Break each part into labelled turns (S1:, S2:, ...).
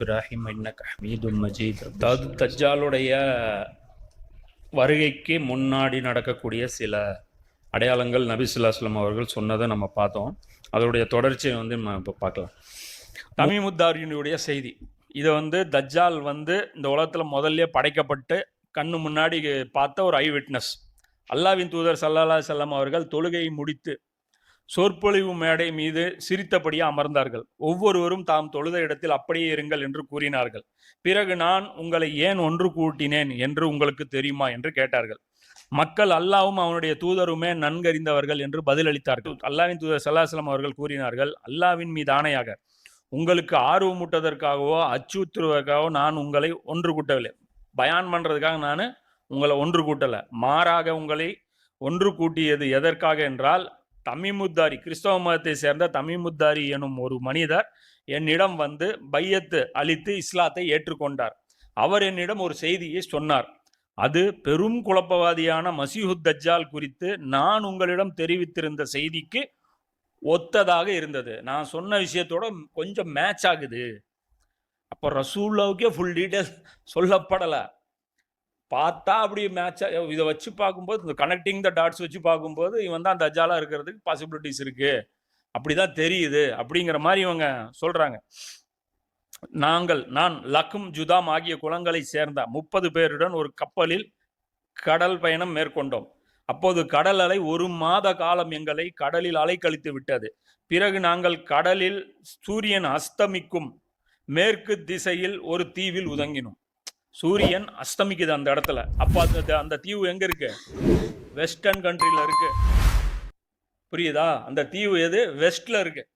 S1: இப்ராஹிம் இன்னக ஹமீதும் மஜீத். அதாவது தஜ்ஜாலுடைய வருகைக்கு முன்னாடி நடக்கக்கூடிய சில அடையாளங்கள் நபி ஸல்லல்லாஹு அவர்கள் சொன்னதை நம்ம பார்த்தோம். அதோடைய தொடர்ச்சியை வந்து நம்ம இப்போ பார்க்கலாம். தமிமுத்தாரியினுடைய செய்தி. இதை வந்து தஜ்ஜால் வந்து இந்த உலகத்தில் முதல்ல படைக்கப்பட்டு கண்ணு முன்னாடி பார்த்த ஒரு ஐ விட்னஸ். அல்லாவின் தூதர் சல்லல்லா செல்லம் அவர்கள் தொழுகையை முடித்து சொற்பொழிவு மேடை மீது சிரித்தபடியே அமர்ந்தார்கள். ஒவ்வொருவரும் தாம் தொழுத இடத்தில் அப்படியே இருங்கள் என்று கூறினார்கள். பிறகு நான் உங்களை ஏன் ஒன்று கூட்டினேன் என்று உங்களுக்கு தெரியுமா என்று கேட்டார்கள். மக்கள் அல்லாவும் அவனுடைய தூதருமே நன்கறிந்தவர்கள் என்று பதிலளித்தார்கள். அல்லாவின் தூதர் சல்லாஹலம் அவர்கள் கூறினார்கள் அல்லாவின் மீது ஆணையாக உங்களுக்கு ஆர்வமூட்டதற்காகவோ அச்சுறுத்துவதற்காகவோ நான் உங்களை ஒன்று கூட்டவில்லை. பயான் பண்ணுறதுக்காக நான் உங்களை ஒன்று கூட்டலை. மாறாக உங்களை ஒன்று கூட்டியது எதற்காக என்றால் தமிமுத்தாரி கிறிஸ்தவ மதத்தை சேர்ந்த தமிமுத்தாரி எனும் ஒரு மனிதர் என்னிடம் வந்து பையத்து அளித்து இஸ்லாத்தை ஏற்றுக்கொண்டார். அவர் என்னிடம் ஒரு செய்தியை சொன்னார். அது பெரும் குழப்பவாதியான மசீஹுத் தஜ்ஜால் குறித்து நான் உங்களிடம் தெரிவித்திருந்த செய்திக்கு ஒத்ததாக இருந்தது. நான் சொன்ன விஷயத்தோட கொஞ்சம் மேட்ச் ஆகுது. அப்போ ரசூல்லாவுக்கே ஃபுல் டீட்டெயில் சொல்லப்படலை. பார்த்தா அப்படி மேட்ச் இதை வச்சு பார்க்கும்போது இந்த கனெக்டிங் த டாட்ஸ் வச்சு பார்க்கும்போது இவன் தான் அஜாலாக இருக்கிறதுக்கு பாசிபிலிட்டிஸ் இருக்கு. அப்படிதான் தெரியுது அப்படிங்கிற மாதிரி இவங்க சொல்கிறாங்க நாங்கள் நான் லக்கும் ஜுதாம் ஆகிய குளங்களை சேர்ந்த முப்பது பேருடன் ஒரு கப்பலில் கடல் பயணம் மேற்கொண்டோம். அப்போது கடல் அலை ஒரு மாத காலம் எங்களை கடலில் அலைக்கழித்து விட்டது. பிறகு நாங்கள் கடலில் சூரியன் அஸ்தமிக்கும் மேற்கு திசையில் ஒரு தீவில் உதங்கினோம். சூரியன் அஸ்தமிக்குது அந்த இடத்துல. அப்போ அந்த அந்த தீவு எங்கே இருக்கு? வெஸ்டர்ன் கண்ட்ரியில் இருக்கு. புரியுதா? அந்த தீவு எது? வெஸ்டில் இருக்கு.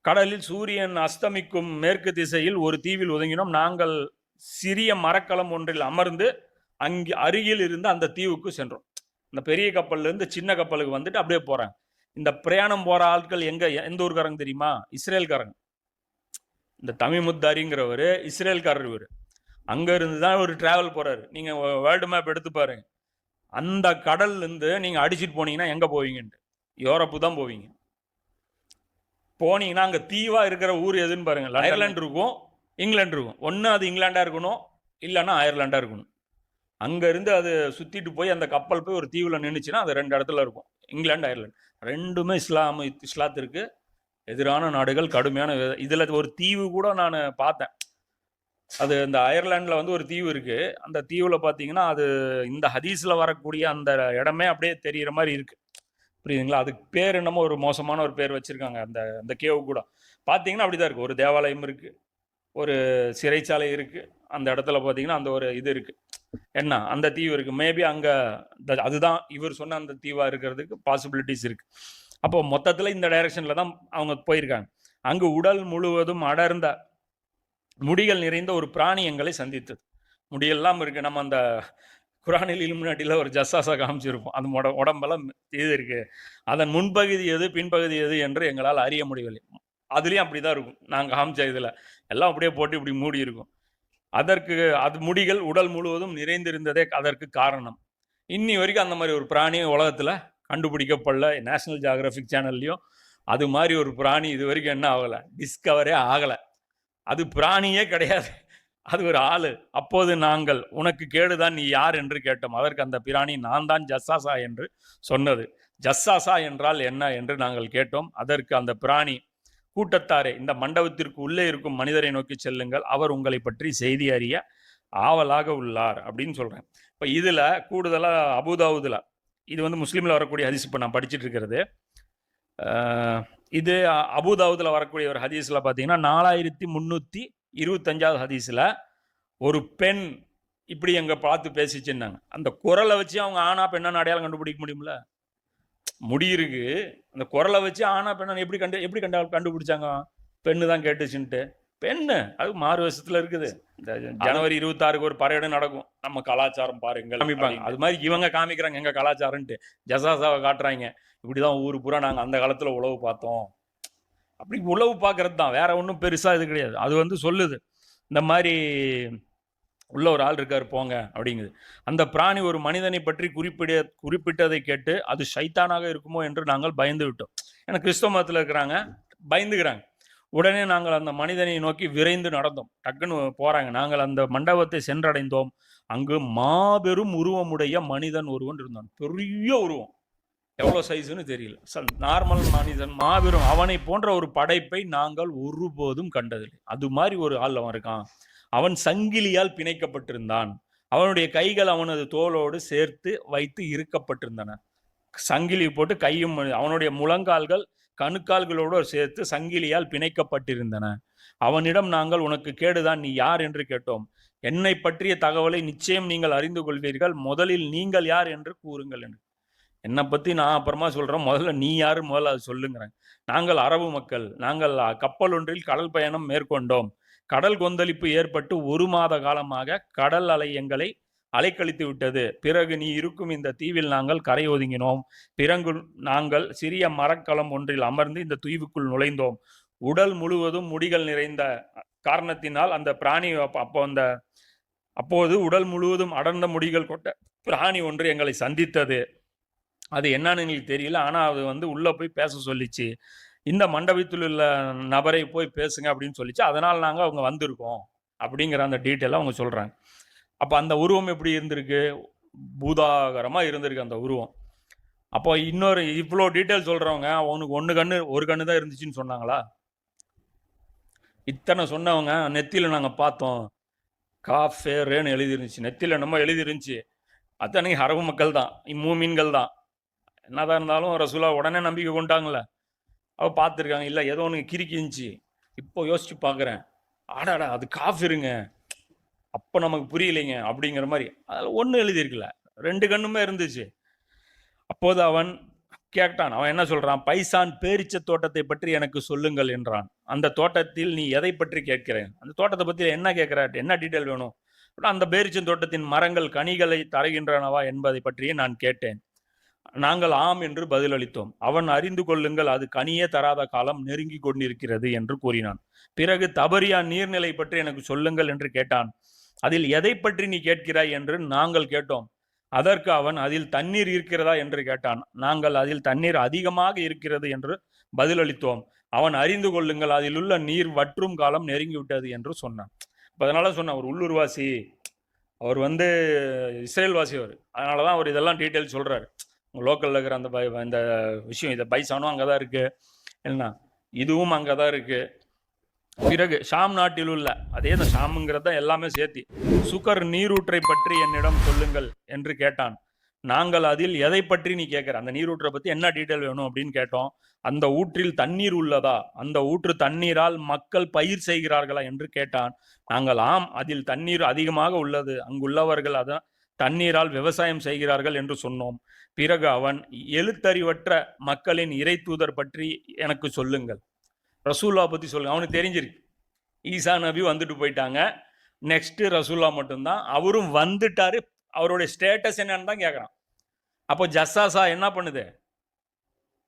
S1: கடலில் சூரியன் அஸ்தமிக்கும் மேற்கு திசையில் ஒரு தீவில் ஒதுங்கினோம். நாங்கள் சிறிய மரக்கலம் ஒன்றில் அமர்ந்து அங்கே அருகில் இருந்து அந்த தீவுக்கு சென்றோம். இந்த பெரிய கப்பல்லேருந்து சின்ன கப்பலுக்கு வந்துட்டு அப்படியே போகிறாங்க இந்த பிரயாணம் போகிற ஆட்கள் எங்கே? எந்த ஊருக்காரங்க தெரியுமா? இஸ்ரேல்காரங்க. இந்த தமிமுத்தாரிங்கிறவர் இஸ்ரேல்காரர் இவர். அங்க இருந்து தான் ஒரு டிராவல் போறாரு. நீங்க வேர்ல்டு மேப் எடுத்து பாருங்க. அந்த கடல்ல இருந்து நீங்க அடிச்சிட்டு போனீங்கன்னா எங்க போவீங்கன்ட்டு. யூரோப்பு தான் போவீங்க. போனீங்கன்னா அங்க தீவா இருக்கிற ஊர் எதுன்னு பாருங்க. அயர்லாந்து இருக்கும் இங்கிலாந்து இருக்கும். ஒன்று அது இங்கிலாண்டா இருக்கணும் இல்லைன்னா அயர்லாண்டா இருக்கணும். அங்க இருந்து அது சுத்திட்டு போய் அந்த கப்பல் போய் ஒரு தீவுல நின்றுச்சுன்னா அது ரெண்டு இடத்துல இருக்கும். England Ireland. ரெண்டுமே இஸ்லாம் இஸ்லாத்திற்கு எதிரான நாடுகள் கடுமையான இதுல ஒரு தீவு கூட நான் பார்த்தேன். அது இந்த அயர்லாண்டில் வந்து ஒரு தீவு இருக்குது அந்த தீவில் பார்த்தீங்கன்னா அது இந்த ஹதீஸில் வரக்கூடிய அந்த இடமே அப்படியே தெரிகிற மாதிரி இருக்குது புரியுதுங்களா? அதுக்கு பேர் என்னமோ ஒரு மோசமான ஒரு பேர் வச்சுருக்காங்க. அந்த அந்த கேவு கூட. பார்த்தீங்கன்னா அப்படி தான் இருக்குது ஒரு தேவாலயம் இருக்குது ஒரு சிறைச்சாலை இருக்குது அந்த இடத்துல பார்த்தீங்கன்னா அந்த ஒரு இது இருக்குது என்ன? அந்த தீவு இருக்குது மேபி அங்கே அதுதான் இவர் சொன்ன அந்த தீவாக இருக்கிறதுக்கு பாசிபிலிட்டிஸ் இருக்குது அப்போ மொத்தத்தில் இந்த டைரக்ஷனில் தான் அவங்க போயிருக்காங்க. அங்கு உடல் முழுவதும் அடர்ந்த முடிகள் நிறைந்த ஒரு பிராணி எங்களை சந்தித்தது. முடியெல்லாம் இருக்குது நம்ம அந்த குரானில் இலுமினாட்டியில் ஒரு ஜஸ்ஸாசா காமிச்சிருப்போம். அது உட உடம்பெல்லாம் இது இருக்குது அதன் முன்பகுதி எது பின்பகுதி எது என்று எங்களால் அறிய முடியவில்லை. அதுலேயும் அப்படி தான் இருக்கும். நாங்கள் காமிச்ச இதில். எல்லாம் அப்படியே போட்டு இப்படி மூடி இருக்கும். அதற்கு அது முடிகள் உடல் முழுவதும் நிறைந்திருந்ததே அதற்கு காரணம். இன்னி வரைக்கும் அந்த மாதிரி ஒரு பிராணி உலகத்தில் கண்டுபிடிக்கப்படல. நேஷனல் ஜியாகிரபிக் சேனல்லையும் அது மாதிரி ஒரு பிராணி இது வரைக்கும் என்ன ஆகலை? டிஸ்கவரே ஆகலை. அது பிராணியே கிடையாது. அது ஒரு ஆள். அப்போது நாங்கள் உனக்கு கேடுதான் நீ யார்? என்று கேட்டோம். அதற்கு அந்த பிராணி நான் தான் ஜஸ்ஸாசா என்று சொன்னது. ஜஸ்ஸாசா என்றால் என்ன என்று நாங்கள் கேட்டோம். அதற்கு அந்த பிராணி கூட்டத்தாரே இந்த மண்டபத்திற்கு உள்ளே இருக்கும் மனிதரை நோக்கி செல்லுங்கள். அவர் உங்களை பற்றி செய்தி அறிய ஆவலாக உள்ளார் அப்படின்னு சொல்கிறேன் இப்போ இதில் கூடுதலாக அபுதாவுதில் இது வந்து முஸ்லீமில் வரக்கூடிய ஹதீஸ் இப்போ நான் படிச்சிட்டு இருக்கிறது. இது அ- வரக்கூடிய ஒரு ஹதீஸில் பார்த்தீங்கன்னா நாலாயிரத்தி முந்நூற்றி இருபத்தஞ்சாவது ஹதீஸில் ஒரு பெண் இப்படி எங்கே பார்த்து பேசிச்சுன்னாங்க. அந்த குரலை வச்சு அவங்க ஆனா பெண்ணான்னு அடையாளம் கண்டுபிடிக்க முடியும்ல? முடியிருக்கு அந்த குரலை வச்சு ஆனா பெண்ணான்னு எப்படி கண்டு எப்படி கண்டு கண்டுபிடிச்சாங்க? பெண்ணு தான் கேட்டுச்சுன்ட்டு. பெண்ணு. அது மாறு வருஷத்துல இருக்குது. இந்த ஜனவரி இருபத்தாறுக்கு ஒரு பரையடம் நடக்கும். நம்ம கலாச்சாரம் பாருங்கள். காமிப்பாங்க. அது மாதிரி இவங்க காமிக்கிறாங்க. எங்க கலாச்சாரம்ட்டு ஜசாசாவை காட்டுறாங்க. இப்படிதான் ஊரு பூரா நாங்க அந்த காலத்துல உழவு பார்த்தோம். அப்படி உழவு பார்க்கறது தான். வேற ஒன்றும் பெருசா இது கிடையாது. அது வந்து சொல்லுது. இந்த மாதிரி உள்ள ஒரு ஆள் இருக்காரு போங்க அப்படிங்குது. அந்த பிராணி ஒரு மனிதனை பற்றி குறிப்பிட குறிப்பிட்டதை கேட்டு அது சைத்தானாக இருக்குமோ என்று நாங்கள் பயந்து விட்டோம். ஏன்னா கிறிஸ்தவ மதத்தில் இருக்கிறாங்க. பயந்துக்கிறாங்க. உடனே நாங்கள் அந்த மனிதனை நோக்கி விரைந்து நடந்தோம். டக்குன்னு போறாங்க. நாங்கள் அந்த மண்டபத்தை சென்றடைந்தோம். அங்கு மாபெரும் உருவமுடைய மனிதன் ஒருவன் இருந்தான். பெரிய உருவம். எவ்வளோ சைஸ்னு தெரியல. நார்மல் மனிதன் மாபெரும் அவனை போன்ற ஒரு படைப்பை நாங்கள் ஒருபோதும் கண்டதில்லை. அது மாதிரி ஒரு ஆள் அவன் இருக்கான். அவன் சங்கிலியால் பிணைக்கப்பட்டிருந்தான். அவனுடைய கைகள் அவனது தோளோடு சேர்த்து வைத்து இருக்கப்பட்டிருந்தன. சங்கிலி போட்டு கையும் அவனுடைய முழங்கால்கள் கணுக்கால்களோடு சேர்த்து சங்கிலியால் பிணைக்கப்பட்டிருந்தன. அவனிடம் நாங்கள் உனக்கு கேடுதான் நீ யார்? என்று கேட்டோம். என்னை பற்றிய தகவலை நிச்சயம் நீங்கள் அறிந்து கொள்வீர்கள். முதலில் நீங்கள் யார்? என்று கூறுங்கள் என்று. என்னை பற்றி நான் அப்புறமா சொல்கிறேன் முதல்ல நீ யார்? முதல்ல அது சொல்லுங்கிறேன். நாங்கள் அரபு மக்கள். நாங்கள் கப்பல் ஒன்றில் கடல் பயணம் மேற்கொண்டோம். கடல் கொந்தளிப்பு ஏற்பட்டு ஒரு மாத காலமாக கடல் அலை எங்களை அலைக்கழித்து விட்டது. பிறகு நீ இருக்கும் இந்த தீவில் நாங்கள் கரை ஒதுங்கினோம். பிறகு நாங்கள் சிறிய மரக்கலம் ஒன்றில் அமர்ந்து இந்த தீவுக்குள் நுழைந்தோம். உடல் முழுவதும் முடிகள் நிறைந்த காரணத்தினால் அந்த பிராணி அப்போ அந்த அப்போது உடல் முழுவதும் அடர்ந்த முடிகள் கொண்ட பிராணி ஒன்று எங்களை சந்தித்தது. அது என்னன்னு எங்களுக்கு தெரியல. ஆனால் அது வந்து உள்ளே போய் பேச சொல்லிச்சு. இந்த மண்டபத்தில் உள்ள நபரை போய் பேசுங்க அப்படின்னு சொல்லிச்சு. அதனால் நாங்கள் அவங்க வந்திருக்கோம் அப்படிங்கிற அந்த டீட்டெயிலாக அவங்க சொல்கிறாங்க அப்போ அந்த உருவம் எப்படி இருந்திருக்கு? பூதாகரமாக இருந்திருக்கு அந்த உருவம். அப்போ இன்னொரு இவ்வளோ டீட்டெயில் சொல்கிறவங்க அவனுக்கு ஒன்று கண்ணு ஒரு கண்ணு தான் இருந்துச்சுன்னு சொன்னாங்களா? இத்தனை சொன்னவங்க நெத்தியில் நாங்கள் பார்த்தோம். காஃபேரேன்னு எழுதிருந்துச்சு. நெத்தியில் நம்ம எழுதிருந்துச்சு. அத்தனை அரபு மக்கள் தான் மூமீன்கள் தான். என்னதான் இருந்தாலும் ரசூலா உடனே நம்பிக்கை கொண்டாங்களே அவள் பார்த்துருக்காங்க இல்லை ஏதோ ஒன்று கிறுக்கி இருந்துச்சு. இப்போ யோசிச்சு பார்க்குறேன். ஆடாடா அது காஃபிருங்க அப்போ நமக்கு புரியலைங்க அப்படிங்கிற மாதிரி. அதில் ஒன்றும் எழுதியிருக்கல. ரெண்டு கண்ணுமே இருந்துச்சு. அப்போது அவன் கேட்டான். அவன் என்ன சொல்றான்? பைசான் பேரிச்ச தோட்டத்தை பற்றி எனக்கு சொல்லுங்கள் என்றான். அந்த தோட்டத்தில் நீ எதை பற்றி கேட்கிறேன்? அந்த தோட்டத்தை பற்றி என்ன கேட்கிற? என்ன டீட்டெயில் வேணும்? அந்த பேரிச்சம் தோட்டத்தின் மரங்கள் கனிகளை தருகின்றனவா என்பதை பற்றியே நான் கேட்டேன். நாங்கள் ஆம் என்று பதிலளித்தோம். அவன் அறிந்து கொள்ளுங்கள் அது கனியே தராத காலம் நெருங்கி கொண்டிருக்கிறது என்று கூறினான். பிறகு தபரியா நீர்நிலை பற்றி எனக்கு சொல்லுங்கள் என்று கேட்டான். அதில் எதை பற்றி நீ கேட்கிறாய் என்று நாங்கள் கேட்டோம். அதற்கு அவன் அதில் தண்ணீர் இருக்கிறதா? என்று கேட்டான். நாங்கள் அதில் தண்ணீர் அதிகமாக இருக்கிறது என்று பதிலளித்தோம். அவன் அறிந்து கொள்ளுங்கள் அதில் உள்ள நீர் வற்றும் காலம் நெருங்கிவிட்டது என்று சொன்னான். இப்போ அதனால சொன்னான் அவர் உள்ளூர்வாசி. அவர் வந்து இஸ்ரேல்வாசி அவர். அதனால தான் அவர் இதெல்லாம் டீட்டெயில் சொல்கிறார் உங்கள் லோக்கலில் இருக்கிற அந்த பை- இந்த விஷயம் இதை பைசானும் அங்கே தான் இருக்குது என்ன? இதுவும் அங்கே தான் இருக்குது பிறகு ஷாம் நாட்டில் உள்ள அதே தான் ஷாமுங்கிறது தான் எல்லாமே சேர்த்தி சுகர் நீரூற்றை பற்றி என்னிடம் சொல்லுங்கள் என்று கேட்டான். நாங்கள் அதில் எதை பற்றி நீ கேட்குற? அந்த நீரூற்றை பற்றி என்ன டீட்டெயில் வேணும்? அப்படின்னு கேட்டோம். அந்த ஊற்றில் தண்ணீர் உள்ளதா? அந்த ஊற்று தண்ணீரால் மக்கள் பயிர் செய்கிறார்களா? என்று கேட்டான். நாங்கள் ஆம் அதில் தண்ணீர் அதிகமாக உள்ளது. அங்குள்ளவர்கள் அதான் தண்ணீரால் விவசாயம் செய்கிறார்கள் என்று சொன்னோம். பிறகு அவன் எழுத்தறிவற்ற மக்களின் இறை தூதர் பற்றி எனக்கு சொல்லுங்கள். ரசூல்லா பற்றி சொல்லுங்க. அவனுக்கு தெரிஞ்சிருக்கு. ஈசா நபி வந்துட்டு போயிட்டாங்க. நெக்ஸ்ட்டு ரசூல்லா மட்டும்தான். அவரும் வந்துட்டாரு. அவருடைய ஸ்டேட்டஸ் என்னன்னு தான் கேட்குறான் அப்போ ஜஸ்ஸாசா என்ன பண்ணுது?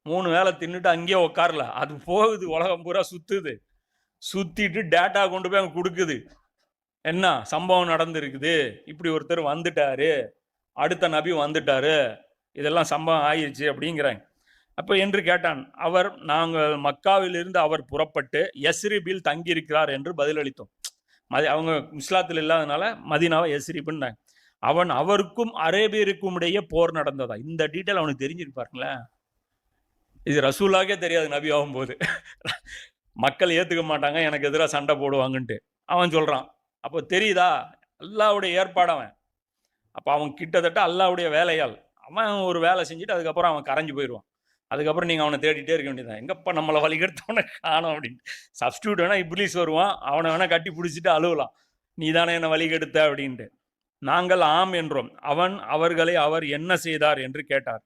S1: மூணு வேளை தின்னுட்டு அங்கேயே உட்காரல அது போகுது. உலகம் பூரா சுற்றுது சுற்றிட்டு டேட்டா கொண்டு போய் அவங்க கொடுக்குது. என்ன சம்பவம் நடந்திருக்குது? இப்படி ஒருத்தர் வந்துட்டாரு. அடுத்த நபி வந்துட்டாரு. இதெல்லாம் சம்பவம் ஆயிடுச்சு அப்படிங்கிறாங்க. அப்போ என்று கேட்டான் அவர் நாங்கள் மக்காவிலிருந்து அவர் புறப்பட்டு எஸ்ரிபில் தங்கியிருக்கிறார் என்று பதிலளித்தோம். மதி அவங்க இஸ்லாத்தில் இல்லாதனால மதீனாவை யஸ்ரிப்னாங்க அவன் அவருக்கும் அரேபியருக்கும் இடையே போர் நடந்ததா? இந்த டீட்டெயில் அவனுக்கு தெரிஞ்சிருப்பாருங்களேன் இது ரசூலாகே தெரியாது நபி ஆகும்போது. மக்கள் ஏற்றுக்க மாட்டாங்க எனக்கு எதிராக சண்டை போடுவாங்கன்ட்டு. அவன் சொல்கிறான் அப்போ தெரியுதா? அல்லாவுடைய ஏற்பாடு அவன். அப்போ அவன் கிட்டத்தட்ட அல்லாவுடைய வேலையால் அவன் ஒரு வேலை செஞ்சுட்டு அதுக்கப்புறம் அவன் கரைஞ்சு போயிடுவான். அதுக்கப்புறம் நீங்கள் அவனை தேடிட்டே இருக்க வேண்டியதான் எங்கப்பா நம்மளை வழிகெடுத்தவனை காணும் அப்படின்னு. சப்ஸ்டியூட் வேணால் இப்ளீஸ் வருவான். அவனை வேணால் கட்டி பிடிச்சிட்டு அழுவலாம். நீ தானே என்னை வழிகெடுத்த அப்படின்ட்டு. நாங்கள் ஆம் என்றோம். அவன் அவர்களை அவர் என்ன செய்தார்? என்று கேட்டார்.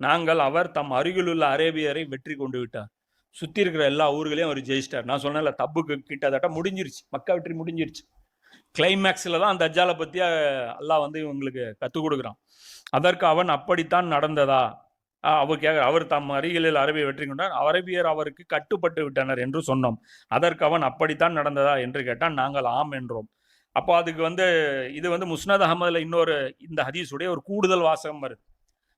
S1: நாங்கள் அவர் தம் அருகிலுள்ள அரேபியரை வெற்றி கொண்டு விட்டார். சுற்றி இருக்கிற எல்லா ஊர்களையும் அவர் ஜெயிச்சிட்டார். நான் சொன்னேன்ல தப்புக்கு கிட்டத்தட்ட முடிஞ்சிருச்சு. மக்கா வெற்றி முடிஞ்சிருச்சு. கிளைமேக்ஸில் தான் அந்த அஜாலை பற்றி அல்லாஹ் வந்து இவங்களுக்கு கற்றுக் கொடுக்குறான். அதற்கு அவன் அப்படித்தான் நடந்ததா? அவர் கேட்க அவர் தம் அருகிலில் அரபியை வெற்றி கொண்டார். அரபியர் அவருக்கு கட்டுப்பட்டு விட்டனர் என்று சொன்னோம். அதற்கு அவன் அப்படித்தான் நடந்ததா என்று கேட்டான். நாங்கள் ஆம் என்றோம். அப்போ அதுக்கு வந்து இது வந்து முஸ்னத் அகமதுல இன்னொரு இந்த ஹதீஸுடைய ஒரு கூடுதல் வாசகம் வருது.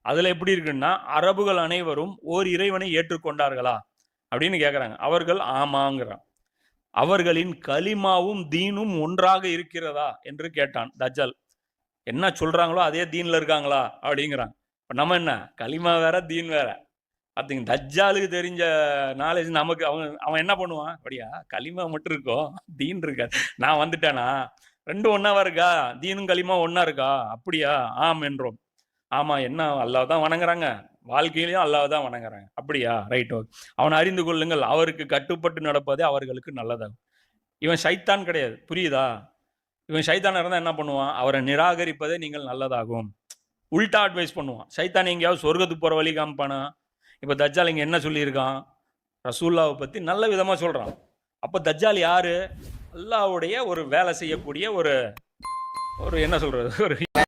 S1: அதில் எப்படி இருக்குன்னா அரபுகள் அனைவரும் ஓர் இறைவனை ஏற்றுக்கொண்டார்களா? அப்படின்னு கேட்குறாங்க அவர்கள் ஆமாங்கிறான். அவர்களின் கலிமாவும் தீனும் ஒன்றாக இருக்கிறதா? என்று கேட்டான். தஜ்ஜால். என்ன சொல்கிறாங்களோ அதே தீனில் இருக்காங்களா? அப்படிங்கிறான். இப்போ நம்ம என்ன? களிமா வேற தீன் வேற. பார்த்தீங்க தஜ்ஜாலுக்கு தெரிஞ்ச நாலேஜ் நமக்கு அவன் அவன் என்ன பண்ணுவான்? அப்படியா? களிமா மட்டும் இருக்கோ? தீன் இருக்காது. நான் வந்துட்டேனா? ரெண்டும் ஒன்னாவா இருக்கா? தீனும் களிமா ஒன்றா இருக்கா? அப்படியா? ஆம் என்றோம். ஆமா என்ன? அல்லாஹ் தான் வணங்குறாங்க. வாழ்க்கையிலையும் அல்லாஹ் தான் வணங்குறாங்க. அப்படியா? ரைட் ஓகே அவனை அறிந்து கொள்ளுங்கள். அவருக்கு கட்டுப்பட்டு நடப்பதே அவர்களுக்கு நல்லதாகும். இவன் சைத்தான் கிடையாது. புரியுதா? இவன் சைத்தானா இருந்தால் என்ன பண்ணுவான்? அவரை நிராகரிப்பதே நீங்கள் நல்லதாகும். உல்ட்டா அட்வைஸ் பண்ணுவான். சைத்தான் எங்கேயாவது சொர்க்கத்துக்கு போகிற வழி காமிப்பானா? இப்போ தஜ்ஜால் இங்கே என்ன சொல்லியிருக்கான்? ரசூல்லாவை பத்தி நல்ல விதமா சொல்றான். அப்ப தஜ்ஜால் யாரு? அல்லாவுடைய ஒரு வேலை செய்யக்கூடிய ஒரு ஒரு என்ன சொல்றது? ஒரு